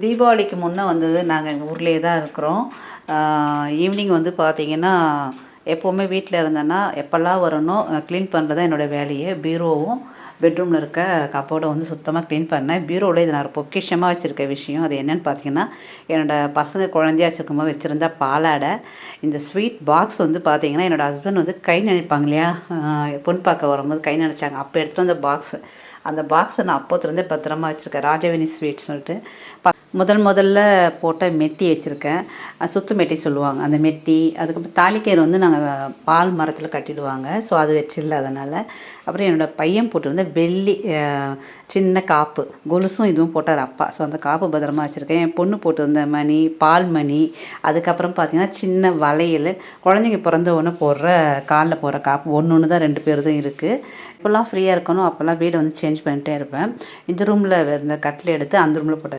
தீபாவளிக்கு முன்னே வந்தது நாங்கள் எங்கள் ஊர்லேயே தான் இருக்கிறோம். ஈவினிங் வந்து பார்த்திங்கன்னா எப்போவுமே வீட்டில் இருந்தேன்னா எப்போல்லாம் வரணும் க்ளீன் பண்ணுறது தான் என்னோடய வேலையே பீரோவும் பெட்ரூமில் இருக்க கப்போர்டை வந்து சுத்தமாக க்ளீன் பண்ணேன். பீரோவில் இது நான் பொக்கிஷமாக வச்சுருக்க விஷயம். அது என்னென்னு பார்த்தீங்கன்னா என்னோடய பசங்க குழந்தையா வச்சுருக்கும் போது வச்சுருந்த பாலாடை இந்த ஸ்வீட் பாக்ஸ் வந்து பார்த்தீங்கன்னா என்னோடய ஹஸ்பண்ட் வந்து கை நினைப்பாங்க இல்லையா? பொன் பார்க்க வரும்போது கை நினச்சாங்க. அப்போ எடுத்துகிட்டு வந்த பாக்ஸு அந்த பாக்ஸை நான் அப்போத்துலேருந்தே பத்திரமா வச்சுருக்கேன். ராஜவேணி ஸ்வீட்ஸ் சொல்லிட்டு. ப முதல் முதல்ல போட்ட மெட்டி வச்சுருக்கேன். சுத்து மெட்டி சொல்லுவாங்க. அந்த மெட்டி அதுக்கப்புறம் தாலிக்கயிறு வந்து நாங்கள் பால் மரத்தில் கட்டிடுவாங்க. ஸோ அது வச்சிடல அதனால். அப்புறம் என்னோடய பையன் போட்டிருந்த வெள்ளி சின்ன காப்பு. கொலுசும் இதுவும் போட்டார் அப்பா. ஸோ அந்த காப்பு பத்திரமா வச்சுருக்கேன். என் பொண்ணு போட்டிருந்த மணி பால் மணி அதுக்கப்புறம் பார்த்திங்கன்னா சின்ன வளையல். குழந்தைங்க பிறந்த ஒன்று போடுற காலில் போடுற காப்பு. ஒன்று ஒன்று தான் ரெண்டு பேர் தான் இருக்குது இப்போல்லாம் ஃப்ரீயாக இருக்கணும். அப்போல்லாம் வீடை வந்து சேஞ்ச் பண்ணிட்டே இருப்பேன். இந்த ரூமில் இருந்த கட்டில் எடுத்து அந்த ரூமில் போட்டேன்